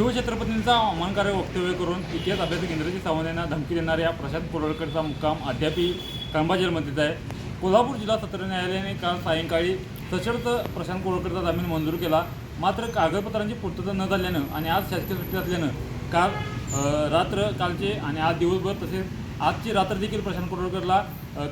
शिवछत्रपतींचा अवमानकारक वक्तव्य करून इतिहास अभ्यास केंद्राची सावंत यांना धमकी देणाऱ्या प्रशांत कोरडकरचा मुक्काम अद्यापही कळंबा जेलमध्येच आहे. कोल्हापूर जिल्हा सत्र न्यायालयाने काल सायंकाळी सशर्त प्रशांत कोरडकरचा जामीन मंजूर केला. मात्र कागदपत्रांची पूर्तता न झाल्यानं आणि आज शासकीय सुट्टी असल्यानं काल रात्र कालचे आणि आज दिवसभर तसेच आजची रात्र देखील प्रशांत कोरडकरला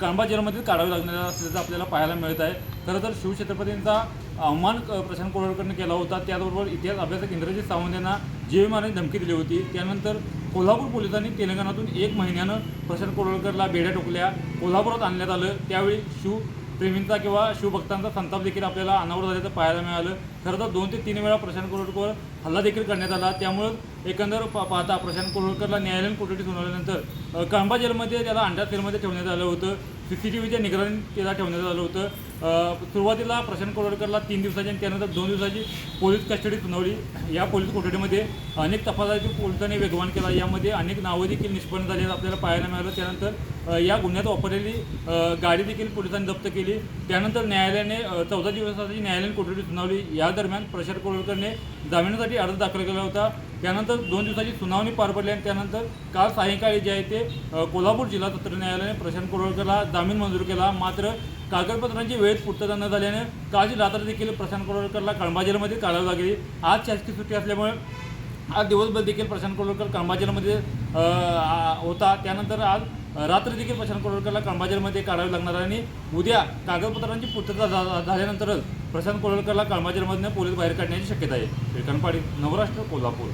कळंबा जेलमध्ये काढावी लागणार असल्याचं आपल्याला पाहायला मिळत आहे. खरं तर शिवछत्रपतींचा अवमान प्रशांत कोरडकरने केला होता. त्याचबरोबर इतिहास अभ्यासक इंद्रजित सावंत यांना जीवे धमकी दिली होती. त्यानंतर कोल्हापूर पोलिसांनी तेलंगणातून एक महिन्यानं प्रशांत कोरडकरला बेड्या टोकल्या कोल्हापुरात आणण्यात आलं. त्यावेळी शिव प्रेमींचा किंवा शिवभक्तांचा संताप देखील आपल्याला अनावर झाल्याचं पाहायला मिळालं. खरं तर दोन ते तीन वेळा प्रशांत कोरोडकर हल्ला देखील करण्यात आला. त्यामुळं एकंदर पा पाहता प्रशांत कोरोडकरला न्यायालयीन कोठडी सुनावल्यानंतर कळंबा जेलमध्ये त्याला अंडा सेलमध्ये ठेवण्यात आलं होतं. सी सी टी व्हीच्या निगराणी त्याला ठेवण्यात आलं होतं. सुरुवातीला प्रशांत कोरडकरला तीन दिवसाची आणि त्यानंतर दोन दिवसाची पोलीस कस्टडी सुनावली. या पोलीस कोठडीमध्ये अनेक तपासाची पोलिसांनी वेगवान केला. यामध्ये अनेक नावं देखील निष्पन्न झालेलं आपल्याला पाहायला मिळालं. त्यानंतर या गुन्ह्यात वापरलेली गाडी देखील पोलिसांनी जप्त केली. त्यानंतर न्यायालयाने चौदा दिवसाची न्यायालयीन कोठडी सुनावली. या दरम्यान प्रशांत कोरडकरने जामिनासाठी अर्ज दाखल केला होता. त्यानंतर दोन दिवसाची सुनावणी पार पडली आणि त्यानंतर काल सायंकाळी जे आहे ते कोल्हापूर जिल्हा सत्र न्यायालयाने प्रशांत कोरोळकरला जामीन मंजूर केला मात्र कागदपत्रांची वेळेत पूर्तता न झाल्याने कालची रात्र देखील प्रशांत कोरडकरला कळंबा जेलमध्ये काढावी लागली. आज शासकीय सुट्टी असल्यामुळे आज दिवसभर देखील प्रशांत कोरोळकर कळंबा जेलमध्ये होता. त्यानंतर आज रात्री देखील प्रशांत कोरडकरला काळबाजारमध्ये जेलमध्ये काढावी लागणार आहे आणि उद्या कागदपत्रांची पूर्तता झाल्यानंतरच प्रशांत कोरडकरला कळंबा पोलीस बाहेर काढण्याची शक्यता आहे. श्रीकांत पाटील नवराष्ट्र कोल्हापूर.